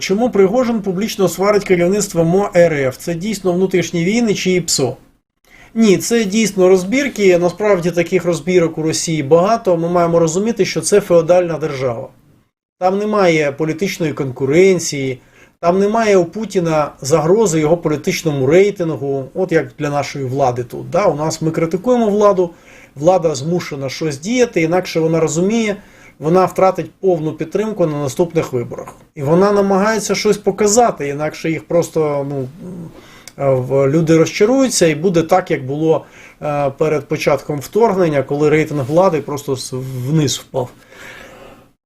Чому Пригожин публічно сварить керівництво МО РФ? Це дійсно внутрішні війни чи ІПСО? Ні, це дійсно розбірки. Насправді таких розбірок у Росії багато. Ми маємо розуміти, що це феодальна держава. Там немає політичної конкуренції, там немає у Путіна загрози його політичному рейтингу, от як для нашої влади тут. Да? У нас ми критикуємо владу, влада змушена щось діяти, інакше вона розуміє, вона втратить повну підтримку на наступних виборах. І вона намагається щось показати, інакше їх просто ну, люди розчаруються, і буде так, як було е, перед початком вторгнення, коли рейтинг влади просто вниз впав.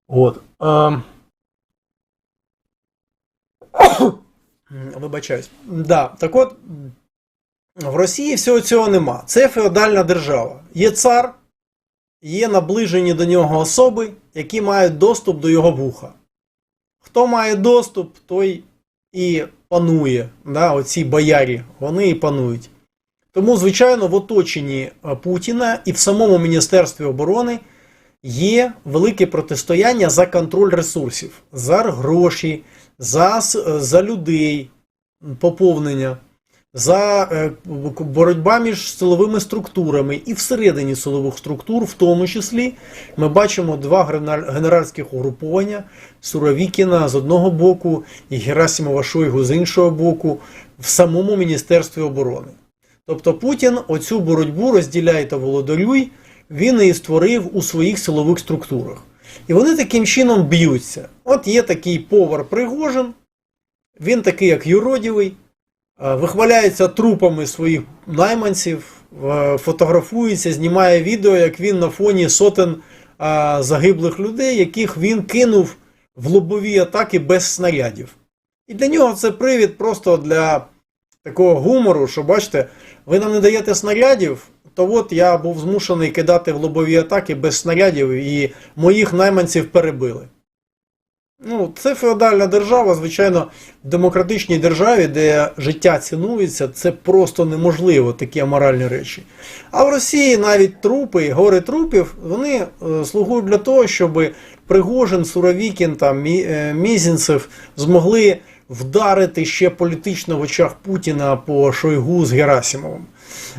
От. Е, Вибачаюсь. Да, так от, в Росії всього цього нема. Це феодальна держава. Є цар, є наближені до нього особи, які мають доступ до його вуха. Хто має доступ, той і панує. Да, оці боярі, вони і панують. Тому, звичайно, в оточенні е, Путіна і в самому Міністерстві оборони є велике протистояння за контроль ресурсів, за гроші, за, за людей, поповнення, за е, боротьба між силовими структурами і всередині силових структур, в тому числі, ми бачимо два генеральських угруповання Суровікіна з одного боку і Герасимова Шойгу з іншого боку в самому Міністерстві оборони. Тобто Путін оцю боротьбу розділяє та володарюй, він і створив у своїх силових структурах. І вони таким чином б'ються. От є такий повар Пригожин, він такий, як юродівий, вихваляється трупами своїх найманців, е, фотографується, знімає відео, як він на фоні сотень е, загиблих людей, яких він кинув в лобові атаки без снарядів. І для нього це привід просто для такого гумору, що бачите, ви нам не даєте снарядів, то от я був змушений кидати в лобові атаки без снарядів, і моїх найманців перебили. Ну, це феодальна держава, звичайно, в демократичній державі, де життя цінується, це просто неможливо, такі аморальні речі. А в Росії навіть трупи, гори трупів, вони е, слугують для того, щоб Пригожин, Суровікін, там, е, Мізінцев змогли вдарити ще політично в очах Путіна по Шойгу з Герасимовим.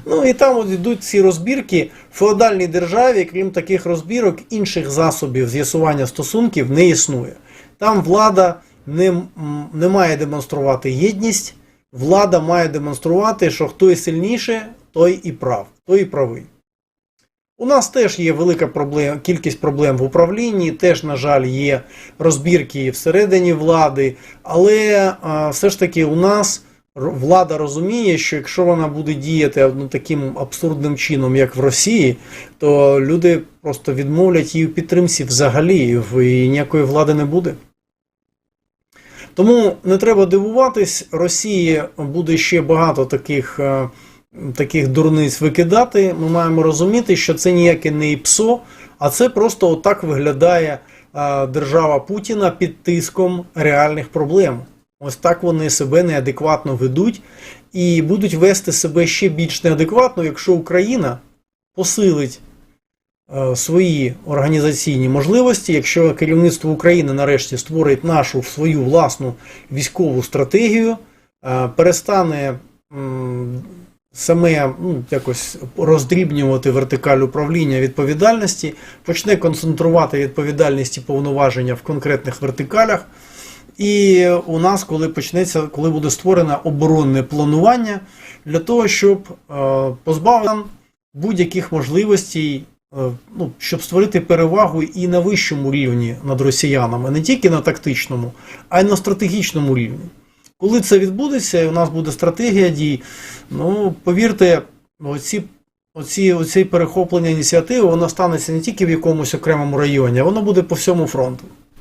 Ну і там от йдуть ці розбірки в феодальній державі, крім таких розбірок, інших засобів з'ясування стосунків не існує. Там влада не, не має демонструвати єдність, влада має демонструвати, що хто і сильніше, той і прав, той і правий. У нас теж є велика проблема, кількість проблем в управлінні, теж, на жаль, є розбірки всередині влади, але все ж таки у нас влада розуміє, що якщо вона буде діяти ну, таким абсурдним чином, як в Росії, то люди просто відмовлять її в підтримці взагалі, і ніякої влади не буде. Тому не треба дивуватись, Росії буде ще багато таких, е, таких дурниць викидати. Ми маємо розуміти, що це ніяке не ІПСО, а це просто отак виглядає е, держава Путіна під тиском реальних проблем. Ось так вони себе неадекватно ведуть і будуть вести себе ще більш неадекватно, якщо Україна посилить е, свої організаційні можливості, якщо керівництво України нарешті створить нашу свою власну військову стратегію, е, перестане саме ну, якось роздрібнювати вертикаль управління відповідальності, почне концентрувати відповідальність і повноваження в конкретних вертикалях. І у нас, коли почнеться, коли буде створено оборонне планування для того, щоб е, позбавити будь-яких можливостей, е, ну, щоб створити перевагу і на вищому рівні над росіянами, не тільки на тактичному, а й на стратегічному рівні. Коли це відбудеться, і у нас буде стратегія дій, ну повірте, оці, оці, оці перехоплення ініціативи, воно станеться не тільки в якомусь окремому районі, а воно буде по всьому фронту.